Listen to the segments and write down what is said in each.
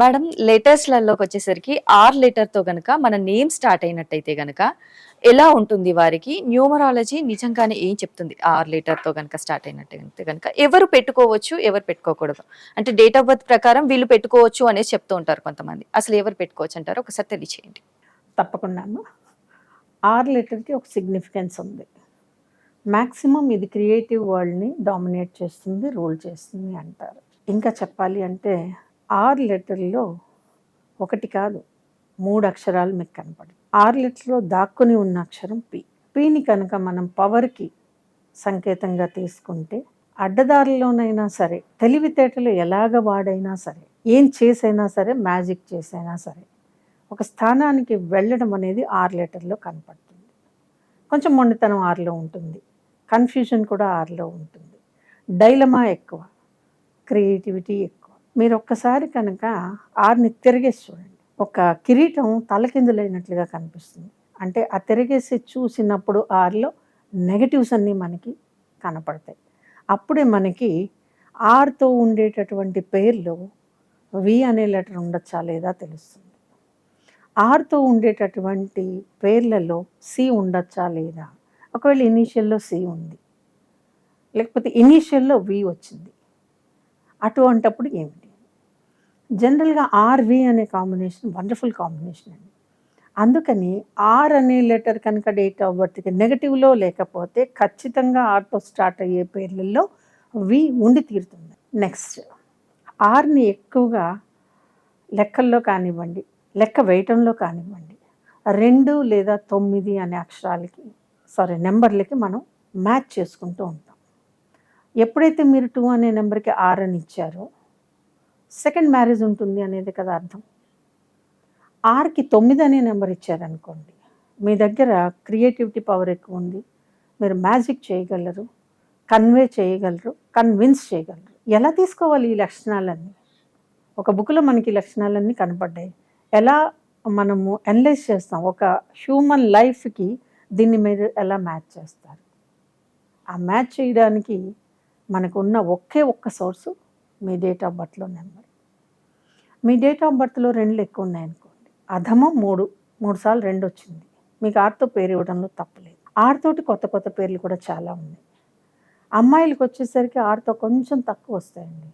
Madam లెటర్స్లలోకి వచ్చేసరికి are లెటర్తో గనక మన నేమ్ స్టార్ట్ అయినట్టయితే గనక ఎలా ఉంటుంది వారికి? న్యూమరాలజీ నిజంగానే ఏం చెప్తుంది ఆర్ లెటర్తో గనక స్టార్ట్ అయినట్టయితే గనక? ఎవరు పెట్టుకోవచ్చు ఎవరు పెట్టుకోకూడదు. అంటే డేట్ ఆఫ్ బర్త్ ప్రకారం వీళ్ళు పెట్టుకోవచ్చు అనేసి చెప్తూ ఉంటారు కొంతమంది. అసలు ఎవరు పెట్టుకోవచ్చు అంటారు? ఒకసారి తెలియచేయండి. తప్పకుండా ఆర్ లెటర్కి ఒక సిగ్నిఫికెన్స్ ఉంది. మ్యాక్సిమం ఇది క్రియేటివ్ వరల్డ్ని డామినేట్ చేస్తుంది రూల్ చేస్తుంది అంటారు. ఇంకా చెప్పాలి అంటే ఆర్ లెటర్లో ఒకటి కాదు మూడు అక్షరాలు మీకు కనపడదు. ఆర్ లెటర్లో దాక్కుని ఉన్న అక్షరం పి. పిని కనుక మనం పవర్కి సంకేతంగా తీసుకుంటే అడ్డదారిలోనైనా సరే తెలివితేటలు ఎలాగ వాడైనా సరే ఏం చేసైనా సరే మ్యాజిక్ చేసైనా సరే ఒక స్థానానికి వెళ్ళడం అనేది ఆర్ లెటర్లో కనపడుతుంది. కొంచెం మొండితనం ఆర్లో ఉంటుంది. కన్ఫ్యూజన్ కూడా ఆర్లో ఉంటుంది. డైలమా ఎక్కువ. క్రియేటివిటీ ఎక్కువ. మీరు ఒక్కసారి కనుక ఆర్ని తిరిగేసి చూడండి. ఒక కిరీటం తలకిందులైనట్లుగా కనిపిస్తుంది. అంటే ఆ తిరిగేసి చూసినప్పుడు ఆర్లో నెగటివ్స్ అన్నీ మనకి కనపడతాయి. అప్పుడే మనకి ఆర్తో ఉండేటటువంటి పేర్లు వి అనే లెటర్ ఉండొచ్చా లేదా తెలుస్తుంది. ఆర్తో ఉండేటటువంటి పేర్లలో సి ఉండొచ్చా లేదా? ఒకవేళ ఇనీషియల్లో సి ఉంది. లేకపోతే ఇనీషియల్లో వి వచ్చింది. అటువంటప్పుడు ఏమిటి జనరల్గా ఆర్వి అనే కాంబినేషన్ వండర్ఫుల్ కాంబినేషన్ అండి. అందుకని ఆర్ అనే లెటర్ కనుక డేట్ ఆఫ్ బర్త్కి నెగటివ్లో లేకపోతే ఖచ్చితంగా ఆర్తో స్టార్ట్ అయ్యే పేర్లలో వి ఉండి తీరుతుంది. నెక్స్ట్ ఆర్ని ఎక్కువగా లెక్కల్లో కానివ్వండి లెక్క వేయటంలో కానివ్వండి రెండు లేదా తొమ్మిది అనే అక్షరాలకి సారీ నెంబర్లకి మనం మ్యాచ్ చేసుకుంటూ ఉంటాం. ఎప్పుడైతే మీరు టూ అనే నెంబర్కి ఆర్ అని ఇచ్చారో సెకండ్ మ్యారేజ్ ఉంటుంది అనేది కదా అర్థం. ఆర్కి తొమ్మిది అనే నెంబర్ ఇచ్చారనుకోండి మీ దగ్గర క్రియేటివిటీ పవర్ ఎక్కువ ఉంది మీరు మ్యాజిక్ చేయగలరు కన్వే చేయగలరు కన్విన్స్ చేయగలరు. ఎలా తీసుకోవాలి ఈ లక్షణాలన్నీ? ఒక బుక్లో మనకి లక్షణాలన్నీ కనపడ్డాయి. ఎలా మనము అనలైజ్ చేస్తాం? ఒక హ్యూమన్ లైఫ్కి దీన్ని మీరు ఎలా మ్యాచ్ చేస్తారు? ఆ మ్యాచ్ చేయడానికి మనకు ఉన్న ఒకే ఒక్క సోర్సు మీ డేట్ ఆఫ్ బర్త్లో నెంబర్. మీ డేట్ ఆఫ్ బర్త్లో రెండు ఎక్కువ ఉన్నాయనుకోండి అధమం మూడు మూడు సార్లు రెండు వచ్చింది. మీకు ఆర్తో పేరు ఇవ్వడంలో తప్పలేదు. ఆరుతోటి కొత్త కొత్త పేర్లు కూడా చాలా ఉన్నాయి. అమ్మాయిలకు వచ్చేసరికి ఆరుతో కొంచెం తక్కువ వస్తాయండి.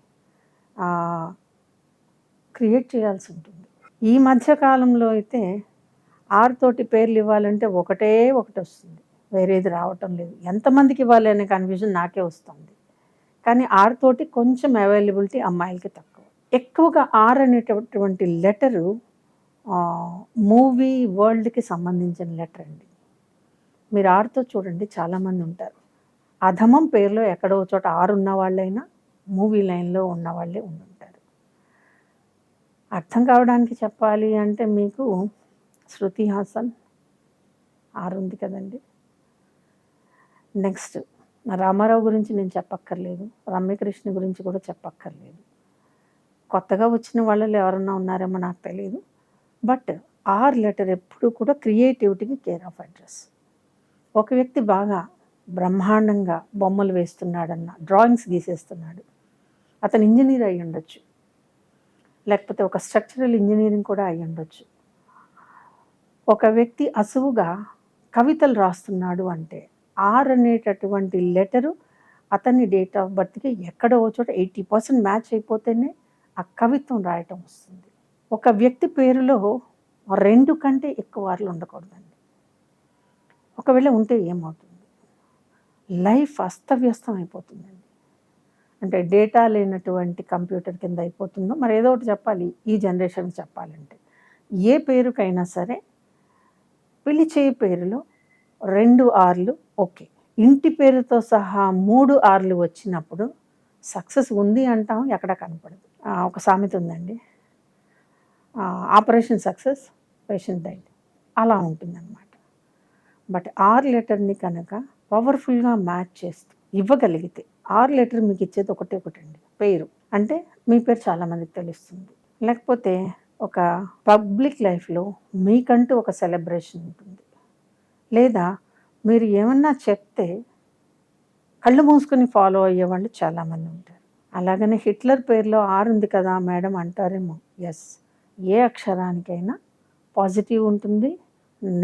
క్రియేట్ చేయాల్సి ఉంటుంది. ఈ మధ్య కాలంలో అయితే ఆరుతోటి పేర్లు ఇవ్వాలంటే ఒకటే ఒకటి వస్తుంది. వేరేది రావటం లేదు. ఎంతమందికి ఇవ్వాలి అనే కన్ఫ్యూజన్ నాకే వస్తుంది. కానీ ఆరుతోటి కొంచెం అవైలబిలిటీ అమ్మాయిలకి తక్కువ. ఎక్కువగా ఆర్ అనేటటువంటి లెటరు మూవీ వరల్డ్కి సంబంధించిన లెటర్ అండి. మీరు ఆరుతో చూడండి చాలామంది ఉంటారు. అధమం పేరులో ఎక్కడో చోట ఆరు ఉన్న వాళ్ళైనా మూవీ లైన్లో ఉన్న వాళ్ళే ఉండుంటారు. అర్థం కావడానికి చెప్పాలి అంటే మీకు శృతి హాసన్ ఆరు ఉంది కదండి. నెక్స్ట్ రామారావు గురించి నేను చెప్పక్కర్లేదు. రమ్యకృష్ణ గురించి కూడా చెప్పక్కర్లేదు. కొత్తగా వచ్చిన వాళ్ళు ఎవరన్నా ఉన్నారేమో నాకు తెలియదు బట్ ఆర్ లెటర్ ఎప్పుడు కూడా క్రియేటివిటీకి కేర్ ఆఫ్ అడ్రస్. ఒక వ్యక్తి బాగా బ్రహ్మాండంగా బొమ్మలు వేస్తున్నాడన్న డ్రాయింగ్స్ గీసేస్తున్నాడు. అతను ఇంజనీర్ అయి ఉండొచ్చు. లేకపోతే ఒక స్ట్రక్చరల్ ఇంజనీరింగ్ కూడా అయి ఉండొచ్చు. ఒక వ్యక్తి అసువుగా కవితలు రాస్తున్నాడు అంటే ఆర్ అనేటటువంటి లెటరు అతని డేట్ ఆఫ్ బర్త్కి ఎక్కడో చోట ఎయిటీ పర్సెంట్ మ్యాచ్ అయిపోతేనే ఆ కవిత్వం రాయటం వస్తుంది. ఒక వ్యక్తి పేరులో రెండు కంటే ఎక్కువ వార్లు ఉండకూడదండి. ఒకవేళ ఉంటే ఏమవుతుంది? లైఫ్ అస్తవ్యస్తం అయిపోతుందండి. అంటే డేటా లేనటువంటి కంప్యూటర్ కింద అయిపోతుందో మరి ఏదో ఒకటి చెప్పాలి ఈ జనరేషన్ చెప్పాలంటే. ఏ పేరుకైనా సరే పిలిచే పేరులో రెండు ఆర్లు ఓకే. ఇంటి పేరుతో సహా మూడు ఆర్లు వచ్చినప్పుడు సక్సెస్ ఉంది అంటాం ఎక్కడ కనపడదు. ఒక సామెత ఉందండి. ఆపరేషన్ సక్సెస్ పేషెంట్ డైట్ అలా ఉంటుందన్నమాట. బట్ ఆర్ లెటర్ని కనుక పవర్ఫుల్గా మ్యాచ్ చేస్తూ ఇవ్వగలిగితే ఆర్ లెటర్ మీకు ఇచ్చేది ఒకటే ఒకటండి పేరు. అంటే మీ పేరు చాలామందికి తెలుస్తుంది. లేకపోతే ఒక పబ్లిక్ లైఫ్లో మీకంటూ ఒక సెలబ్రేషన్ ఉంటుంది. లేదా మీరు ఏమన్నా చెప్తే కళ్ళు మూసుకొని ఫాలో అయ్యేవాళ్ళు చాలామంది ఉంటారు. అలాగనే హిట్లర్ పేరులో ఆరు ఉంది కదా మేడం అంటారేమో. ఎస్ ఏ అక్షరానికైనా పాజిటివ్ ఉంటుంది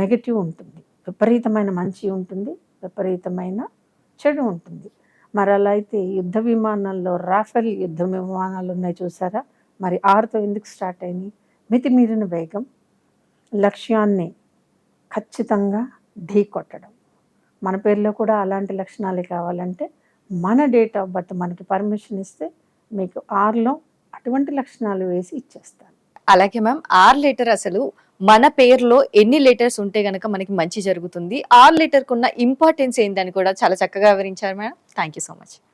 నెగటివ్ ఉంటుంది. విపరీతమైన మంచి ఉంటుంది విపరీతమైన చెడు ఉంటుంది. మరి అలా అయితే యుద్ధ విమానాల్లో రాఫెల్ యుద్ధ విమానాలు ఉన్నాయి చూసారా? మరి ఆరుతో ఎందుకు స్టార్ట్ అయినాయి? మితిమీరిన వేగం లక్ష్యాన్ని ఖచ్చితంగా ఢీ కొట్టడం. మన పేరులో కూడా అలాంటి లక్షణాలే కావాలంటే మన డేట్ ఆఫ్ బర్త్ మనకి పర్మిషన్ ఇస్తే మీకు ఆర్లో అటువంటి లక్షణాలు వేసి ఇచ్చేస్తాను. అలాగే మ్యామ్ ఆర్ లెటర్ అసలు మన పేరులో ఎన్ని లెటర్స్ ఉంటే గనక మనకి మంచి జరుగుతుంది. ఆర్ లెటర్కున్న ఇంపార్టెన్స్ ఏందని కూడా చాలా చక్కగా వివరించారు madam. Thank you so much